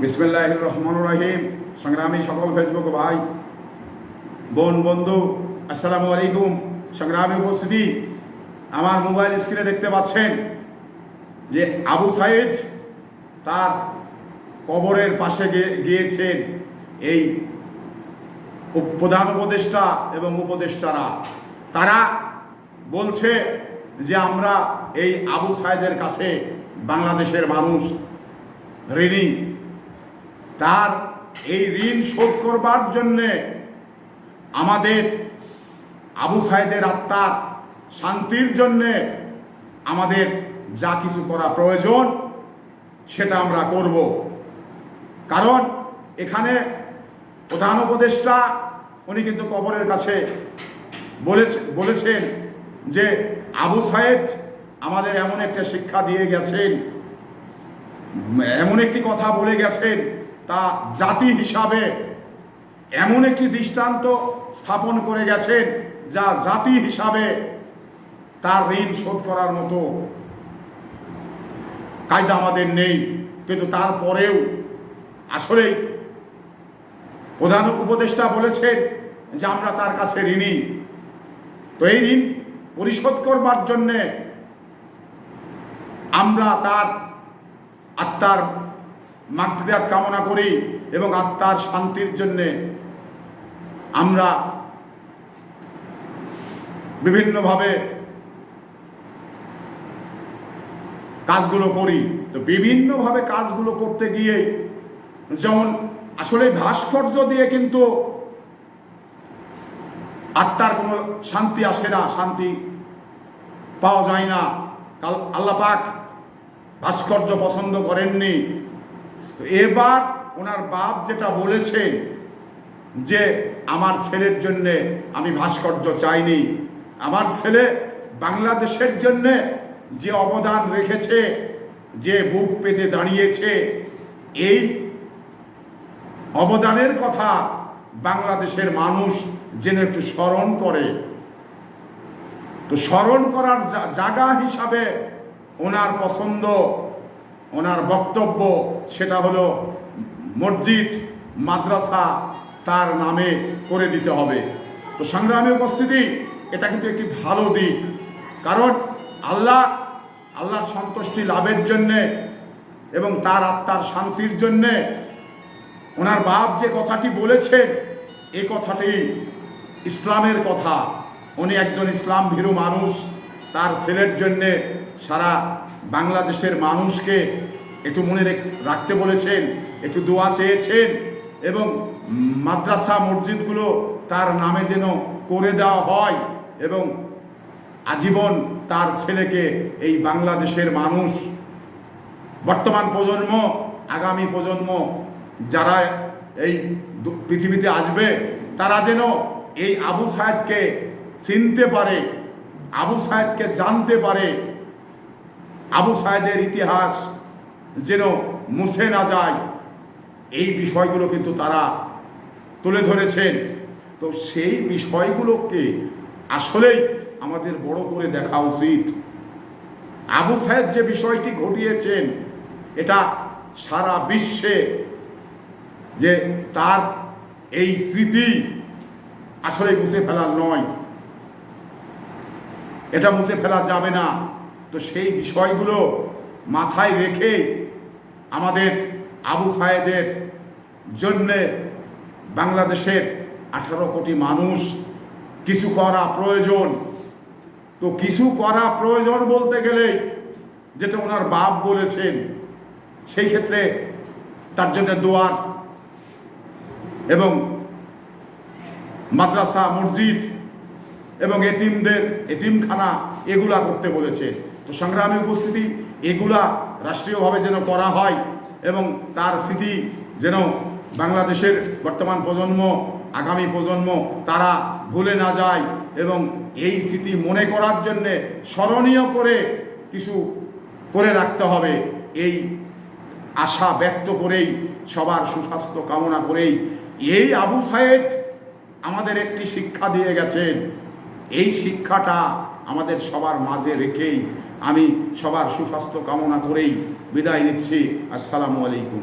বিসমিল্লাহ রহমান রাহিম সংগ্রামী সকল ফেসবুক ভাই, বোন, বন্ধু, আসসালামু আলাইকুম। সংগ্রামী উপস্থিতি, আমার মোবাইল স্ক্রিনে দেখতে পাচ্ছেন যে আবু সাইদ তার কবরের পাশে গিয়ে- গিয়েছেন এই প্রধান উপদেষ্টা এবং উপদেষ্টারা। তারা বলছে যে আমরা এই আবু সাইদের কাছে বাংলাদেশের মানুষ, ঋণী। তার এই ঋণ শোধ করবার জন্যে আমাদের আবু সাহেদের আত্মার শান্তির জন্যে আমাদের যা কিছু করা প্রয়োজন সেটা আমরা করব। কারণ এখানে প্রধান উপদেষ্টা, উনি কিন্তু কবরের কাছে বলেছে, বলেছেন যে আবু সাহেদ আমাদের এমন একটা শিক্ষা দিয়ে গেছেন, এমন একটি কথা বলে গেছেন তা জাতি হিসাবে এমন একটি দৃষ্টান্ত স্থাপন করে গেছেন যা জাতি হিসাবে তার ঋণ শোধ করার মতো কায়দা আমাদের নেই। কিন্তু তারপরেও আসলেই প্রধান উপদেষ্টা বলেছেন যে আমরা তার কাছে ঋণী। তো এই ঋণ পরিশোধ করবার জন্যে আমরা তার আত্মার মাগফিরাত কামনা করি এবং আত্মার শান্তির জন্যে আমরা বিভিন্নভাবে কাজগুলো করি। তো বিভিন্নভাবে কাজগুলো করতে গিয়ে যেমন আসলে ভাস্কর্য দিয়ে কিন্তু আত্মার কোনো শান্তি আসে না, শান্তি পাওয়া যায় না। কাল আল্লাহ পাক ভাস্কর্য পছন্দ করেননি। এবার ওনার বাপ যেটা বলেছেন যে আমার ছেলের জন্যে আমি ভাস্কর্য চাইনি, আমার ছেলে বাংলাদেশের জন্যে যে অবদান রেখেছে, যে বুক পেতে দাঁড়িয়েছে, এই অবদানের কথা বাংলাদেশের মানুষ যেন একটু স্মরণ করে। তো স্মরণ করার জায়গা হিসাবে ওনার পছন্দ ওনার বক্তব্য সেটা হলো মসজিদ, মাদ্রাসা, তার নামে করে দিতে হবে। তো সংগ্রামী উপস্থিতি, এটা কিন্তু একটি ভালো দিক। কারণ আল্লাহ, আল্লাহর সন্তুষ্টি লাভের জন্যে এবং তার আত্মার শান্তির জন্যে ওনার বাপ যে কথাটি বলেছেন, এ কথাটি ইসলামের কথা। উনি একজন ইসলাম ভীরু মানুষ, তার ছেলের জন্যে সারা বাংলাদেশের মানুষকে একটু মনে রেখ- রাখতে বলেছেন, একটু দোয়া চেয়েছেন এবং মাদ্রাসা মসজিদগুলো তার নামে যেন করে দেওয়া হয় এবং আজীবন তার ছেলেকে এই বাংলাদেশের মানুষ বর্তমান প্রজন্ম, আগামী প্রজন্ম যারা এই পৃথিবীতে আসবে, তারা যেন এই আবু সাহেদকে চিনতে পারে, আবু সাহেদকে জানতে পারে। আবু সাহেদের ইতিহাস যেন মুছে না যায়। এই বিষয়গুলো কিন্তু তারা তুলে ধরেছেন। তো সেই বিষয়গুলোকে আসলেই আমাদের বড় করে দেখা উচিত। আবু সাহেব যে বিষয়টি ঘটিয়েছেন, এটা সারা বিশ্বে যে তার এই স্মৃতি আসলে মুছে ফেলার নয়। এটা মুছে ফেলা যাবে না। তো সেই বিষয়গুলো মাথায় রেখে আমাদের আবু সাহেদের জন্যে বাংলাদেশের আঠারো কোটি মানুষ কিছু করা প্রয়োজন। তো কিছু করা প্রয়োজন বলতে গেলে যেটা ওনার বাপ বলেছেন, সেই ক্ষেত্রে তার জন্য দোয়ার এবং মাদ্রাসা, মসজিদ এবং এতিমদের, এতিমখানা এগুলা করতে বলেছে। তো সংগ্রামী উপস্থিতি এগুলা রাষ্ট্রীয়ভাবে যেন করা হয় এবং তার স্মৃতি যেন বাংলাদেশের বর্তমান প্রজন্ম, আগামী প্রজন্ম তারা ভুলে না যায় এবং এই স্মৃতি মনে করার জন্যে স্মরণীয় করে কিছু করে রাখতে হবে। এই আশা ব্যক্ত করেই, সবার সুস্বাস্থ্য কামনা করেই এই আবু সায়েদ আমাদের একটি শিক্ষা দিয়ে গেছেন। এই শিক্ষাটা আমাদের সবার মাঝে রেখেই আমি সবার সুস্বাস্থ্য কামনা করেই বিদায় নিচ্ছি। আসসালামু আলাইকুম।